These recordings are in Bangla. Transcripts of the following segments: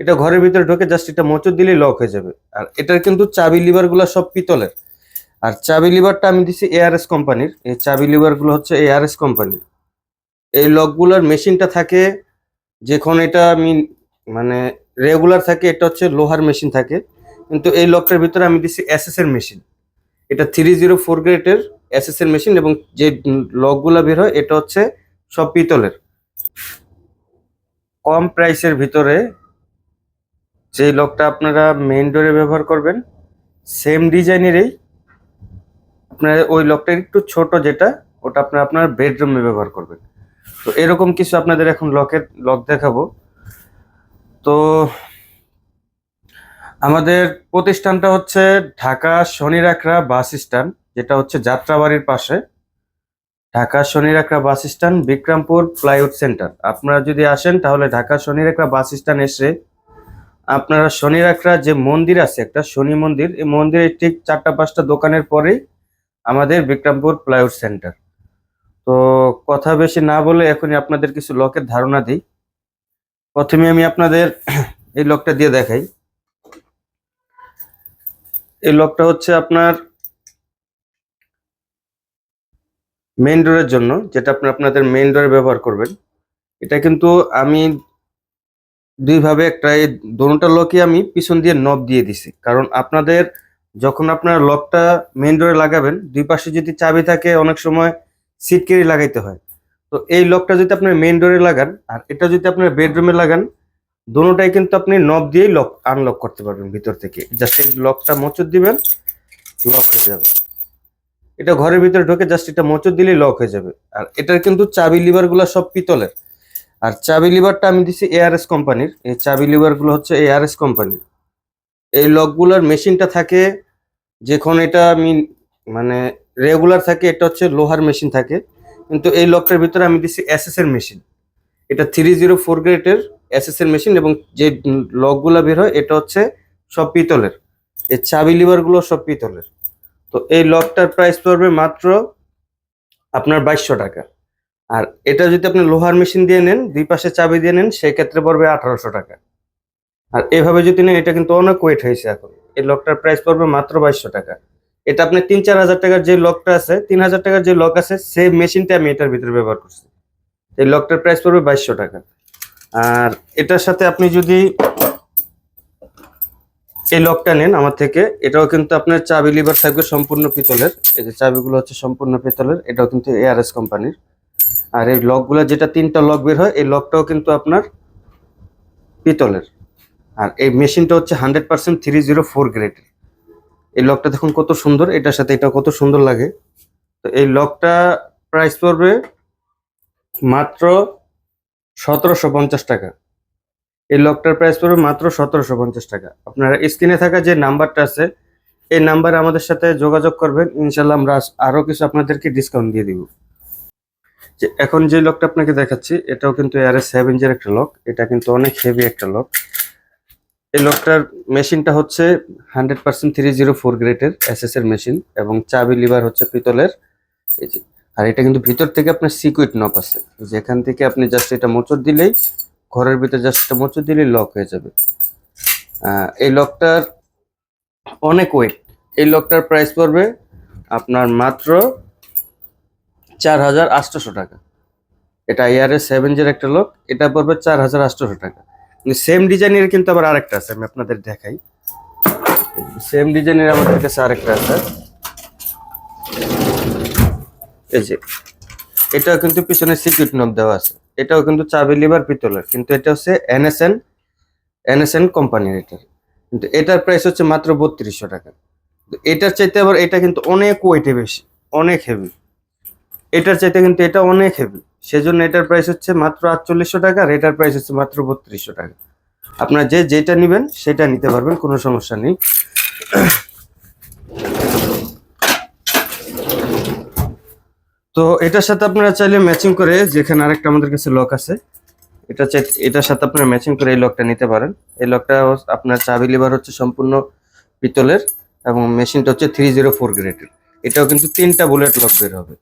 এটা ঘরের ভিতরে ঢোকে জাস্ট এটা মোচর দিলেই লক হয়ে যাবে। আর এটার কিন্তু চাবি লিভারগুলো সব পিতলের। আর চাবি লিভারটা আমি দিছি এআরএস কোম্পানির। এই চাবি লিভারগুলো হচ্ছে এআরএস কোম্পানির। এই লকগুলোর মেশিনটা থাকে যখন এটা আমি মানে রেগুলার থাকে, এটা হচ্ছে লোহার মেশিন থাকে। কিন্তু এই লকটার ভিতরে আমি দিছি এর মেশিন এটা থ্রি জিরো ফোর গ্রেডের এর মেশিন এবং যে লকগুলো বের হয়, এটা হচ্ছে সব পিতলের। কম প্রাইসের ভিতরে যে লকটা আপনারা মেইন ডোরে ব্যবহার করবেন সেম ডিজাইনেরই আপনার ওই লকটা একটু ছোট যেটা, ওটা আপনার আপনার বেডরুমে ব্যবহার করবেন। তো এরকম কিছু আপনাদের এখন লকের, লক দেখাবো। তো আমাদের প্রতিষ্ঠানটা হচ্ছে ঢাকা শনিরাখড়া বাস স্ট্যান্ড, যেটা হচ্ছে যাত্রাবাড়ির পাশে। Dhaka Shonirakhra bus stand, Bikrampur plywood centre. আপনারা যদি আসেন, তাহলে ঢাকা শনিরাখড়া বাস স্ট্যান্ড এসে আপনারা শনিরাখড়া যে মন্দির আছে, একটা শনি মন্দির, এই মন্দিরের ঠিক চারটা পাঁচটা দোকানের পরেই আমাদের বিক্রমপুর প্লাইউড সেন্টার। তো কথা বেশি না বলে এখনই আপনাদের কিছু লকের ধারণা দিই। প্রথমে আমি আপনাদের এই লকটা দিয়ে দেখাই। এই লকটা হচ্ছে আপনার মেইন ডোরের জন্য, যেটা আপনি আপনাদের মেইন ডোরে ব্যবহার করবেন। এটা কিন্তু আমি দুইভাবে একটা, এই দোনোটা লকই আমি পিছন দিয়ে নব দিয়ে দিছি। কারণ আপনাদের যখন আপনার লকটা মেইন ডোরে লাগাবেন, দুই পাশে যদি চাবি থাকে, অনেক সময় সিট কেরি লাগাইতে হয়। তো এই লকটা যদি আপনার মেইন ডোরে লাগান, আর এটা যদি আপনার বেডরুমে লাগান, দোনোটাই কিন্তু আপনি নব দিয়েই লক আনলক করতে পারবেন ভিতর থেকে। জাস্ট এই লকটা মোচড় দিবেন লক হয়ে যাবে। এটা ঘরের ভিতরে ঢোকে জাস্ট এটা মোচড় দিলেই লক হয়ে যাবে। আর এটার কিন্তু চাবি লিভারগুলো সব পিতলের। আর চাবি লিভারটা আমি দিছি এআরএস কোম্পানির। এই চাবি লিভারগুলো হচ্ছে এআরএস কোম্পানির। এই লকগুলোর মেশিনটা থাকে যখন এটা আমি মানে রেগুলার থাকে, এটা হচ্ছে লোহার মেশিন থাকে। কিন্তু এই লকটার ভিতরে আমি দিছি এর মেশিন। এটা থ্রি জিরো ফোর গ্রেডের এর মেশিন এবং যে লকগুলো বের হয়, এটা হচ্ছে সব পিতলের। এই চাবি লিভারগুলো সব পিতলের। তো এই লকটার প্রাইস পড়বে মাত্র আপনার বাইশশো টাকা। আর এটা যদি আপনি লোহার মেশিন দিয়ে নেন, দুই পাশে চাবি দিয়ে নেন সেই ক্ষেত্রে পড়বে আঠারোশো টাকা। আর এভাবে যদি নেন, এটা কিন্তু অনেক ওয়েট হয়েছে এখন। এই লকটার প্রাইস পড়বে মাত্র বাইশশো টাকা। এটা আপনি তিন চার হাজার টাকার যে লকটা আছে, তিন হাজার টাকার যে লক আছে সেই মেশিনটা আমি এটার ভিতরে ব্যবহার করছি। এই লকটার প্রাইস পড়বে বাইশশো টাকা। আর এটার সাথে আপনি যদি এই লকটা নেন আমার থেকে, এটাও কিন্তু আপনার চাবি লিভার থাকবে সম্পূর্ণ পিতলের। এই যে চাবিগুলো হচ্ছে সম্পূর্ণ পিতলের, এটাও কিন্তু এআরএস কোম্পানির আর এই লকগুলো যেটা তিনটা লক বের হয়, এই লকটাও কিন্তু আপনার পিতলের। আর এই মেশিনটা হচ্ছে hundred percent three zero four গ্রেডের। এই লকটা দেখুন কত সুন্দর, এটার সাথে এটা কত সুন্দর লাগে। তো এই লকটা প্রাইস পড়বে মাত্র সতেরোশো পঞ্চাশ টাকা। এই লকটার প্রাইস পড়বে মাত্র সতেরোশো পঞ্চাশ টাকা। আপনারা স্ক্রিনে থাকা যে নাম্বারটা আছে, এই নাম্বারে আমাদের সাথে যোগাযোগ করবেন। ইনশাল্লাহ আমরা আরও কিছু আপনাদেরকে ডিসকাউন্ট দিয়ে দিব। যে এখন যে লকটা আপনাকে দেখাচ্ছি, এটাও কিন্তু এয়ারের সেভেন এর একটা লক এটা কিন্তু অনেক হেভি একটা লক এই লকটার মেশিনটা হচ্ছে hundred percent three zero four গ্রেডের এস এর মেশিন এবং চাবি, লিভার হচ্ছে পিতলের। এই যে, আর এটা কিন্তু ভিতর থেকে আপনার সিকুইট নপ আছে। যেখান থেকে আপনি জাস্ট এটা মোচড় দিলেই, ঘরের ভিতরে জাস্ট এটা মোচড় দিলেই লক হয়ে যাবে। এই লকটার অনেক ওয়েট এই লকটার প্রাইস পড়বে আপনার মাত্র চার হাজার আটশোশো টাকা। এটা ইয়ারের সেভেন জের একটা লক, এটা পড়বে চার হাজার আটশোশো টাকা। সেম ডিজাইনের কিন্তু আবার আরেকটা আছে, আমি আপনাদের দেখাই। সেম ডিজাইনের আমাদের কাছে আরেকটা আছে। এই যে, এটাও কিন্তু পিছনে সিকিউরিটি নব দেওয়া আছে। এটাও কিন্তু চাবি লিভার পিতলের, কিন্তু এটা হচ্ছে এনএসএন এনএসএন কোম্পানির এটার কিন্তু এটার প্রাইস হচ্ছে মাত্র বত্রিশশো টাকা। এটার চাইতে আবার এটা কিন্তু অনেক ওয়েটে বেশি, অনেক হেভি এটার চাইতে কিন্তু এটা অনেক হেভি সেজন্য এটার প্রাইস হচ্ছে মাত্র আটচল্লিশশো টাকা, আর এটার প্রাইস হচ্ছে মাত্র বত্রিশশো টাকা। আপনার যে যেটা নেবেন, সেটা নিতে পারবেন, কোনো সমস্যা নেই। তো এটার সাথে আপনারা চাইলে ম্যাচিং করে, যেখানে আরেকটা আমাদের কাছে লক আছে, এটা এটার সাথে আপনারা ম্যাচিং করে এই লকটা নিতে পারেন। এই লকটা আপনার চাবি লিভার হচ্ছে সম্পূর্ণ পিতলের, এবং মেশিনটা হচ্ছে থ্রি জিরো ফোর গ্রেডের এটাও কিন্তু তিনটা বুলেট লক বের হবে।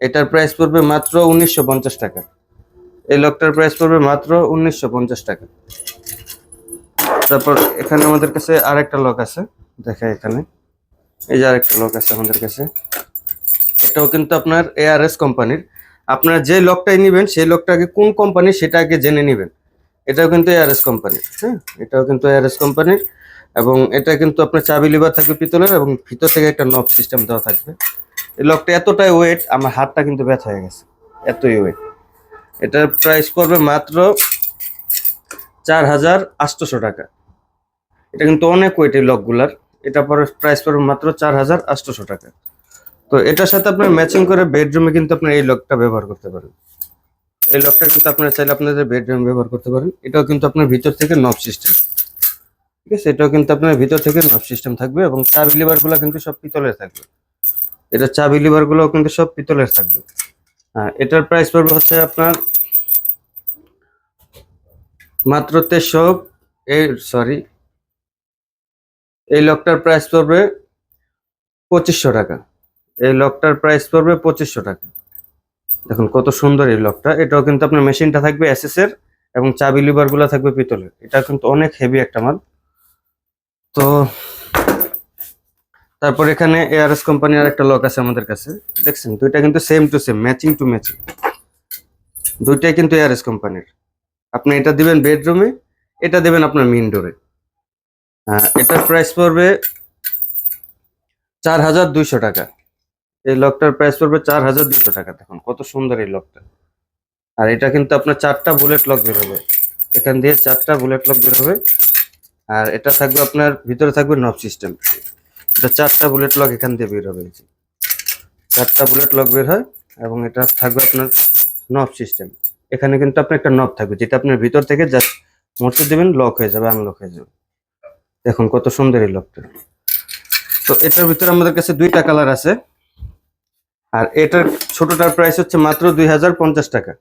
এটার প্রাইস পড়বে মাত্র উনিশশো পঞ্চাশ টাকা। এই লকটার প্রাইস পড়বে মাত্র উনিশশো পঞ্চাশ টাকা। তারপর এখানে আমাদের কাছে আরেকটা লক আছে দেখা এখানে। এই যে আরেকটা লক আছে আমাদের কাছে। এটাও কিন্তু আপনার এআরএস কোম্পানির আপনারা যে লকটাই নেবেন, সেই লকটা আগে কোন কোম্পানি সেটা আগে জেনে নেবেন। এটাও কিন্তু এআরএস কোম্পানির হ্যাঁ? এটাও কিন্তু এআরএস কোম্পানির এবং এটা কিন্তু আপনার চাবি লিভার থাকবে পিতলের এবং ভিতর থেকে একটা নব সিস্টেম দেওয়া থাকবে। এই লকটা এতটাই ওয়েট আমার হাতটা কিন্তু ব্যথা হয়ে গেছে। এতই ওয়েট এটার প্রাইস করবে মাত্র চার হাজার আটশোশো টাকা। এটা কিন্তু অনেক ওয়েট এই লকগুলার। এটা পরে প্রাইস পড়বে মাত্র চার হাজার আটশোশো টাকা। তো এটার সাথে আপনার ম্যাচিং করে বেডরুমে কিন্তু আপনার এই লকটা ব্যবহার করতে পারেন। এই লকটা কিন্তু আপনারা চাইলে আপনাদের বেডরুম ব্যবহার করতে পারেন। এটাও কিন্তু আপনার ভিতর থেকে নব সিস্টেম ঠিক আছে? এটাও কিন্তু আপনার ভিতর থেকে নব সিস্টেম থাকবে এবং চাবি লিভারগুলো কিন্তু সব পিতলের থাকবে। এটা চাবি লিভারগুলো কিন্তু সব পিতলের থাকবে। হ্যাঁ এটার প্রাইস পড়বে হচ্ছে আপনার মাত্র তেরোশো এই সরি এই লকটার প্রাইস পড়বে পঁচিশশো টাকা। এই লকটার প্রাইস পড়বে পঁচিশশো টাকা। দেখুন কত সুন্দর এই লকটা। এটাও কিন্তু আপনার মেশিনটা থাকবে এসএস এর এবং চাবি লিভারগুলো থাকবে পিতলের। এটা কিন্তু অনেক হেভি একটা মাল। তো তারপর এখানে এআরএস কোম্পানির একটা লক আছে আমাদের কাছে। দেখছেন, দুইটা কিন্তু same to same matching to matching দুইটাই কিন্তু এআরএস কোম্পানির আপনি এটা দিবেন বেডরুমে এটা দেবেন আপনার মেইন ডোরে হ্যাঁ এটার প্রাইস পড়বে চার হাজার দুইশো টাকা। এই লকটার প্রাইস পড়বে চার হাজার দুশো টাকা, দেখুন কত সুন্দর এই লকটা আর এটা কিন্তু আপনার চারটা বুলেট লক বেরোবে এখান দিয়ে চারটা বুলেট লক বেরোবে আর এটা থাকবে আপনার, ভিতরে থাকবে নব সিস্টেম এটা চারটা বুলেট লক এখান দিয়ে বের হবে চারটা বুলেট লক বের হয় এবং এটা থাকবে আপনার নব সিস্টেম এখানে কিন্তু আপনার একটা নব থাকবে, যেটা আপনার ভিতর থেকে জাস্ট মুড়তে দেবেন লক হয়ে যাবে আনলক হয়ে যাবে। দেখুন কত সুন্দর এই লকটা তো এটার ভিতরে আমাদের কাছে দুইটা কালার আছে। আর এটার ছোটটার প্রাইস হচ্ছে মাত্র দুই হাজার পঞ্চাশ টাকা।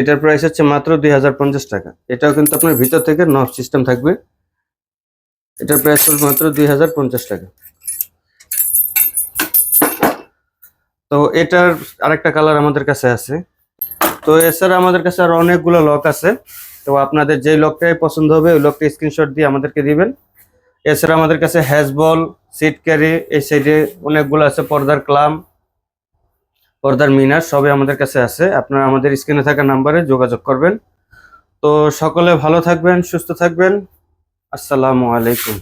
এটার প্রাইস হচ্ছে মাত্র দুই হাজার পঞ্চাশ টাকা। এটাও কিন্তু আপনার ভিতর থেকে নব সিস্টেম থাকবে। এটার প্রাইস হল মাত্র দুই হাজার পঞ্চাশ টাকা। তো এটার আরেকটা কালার আমাদের কাছে আছে। তো এছাড়া আমাদের কাছে আর অনেকগুলো লক আছে। তো আপনাদের যেই লকটাই পছন্দ হবে, ওই লকটা স্ক্রিনশট দিয়ে আমাদেরকে দিবেন। এছাড়া আমাদের কাছে হ্যাজবল সিট ক্যারি এই সাইডে অনেকগুলো আছে, পর্দার ক্লাম পর্দার মিনার, সবই আমাদের কাছে আছে। আপনারা আমাদের স্ক্রিনে থাকা নাম্বারে যোগাযোগ করবেন। তো সকলে ভালো থাকবেন, সুস্থ থাকবেন। আসসালামু আলাইকুম।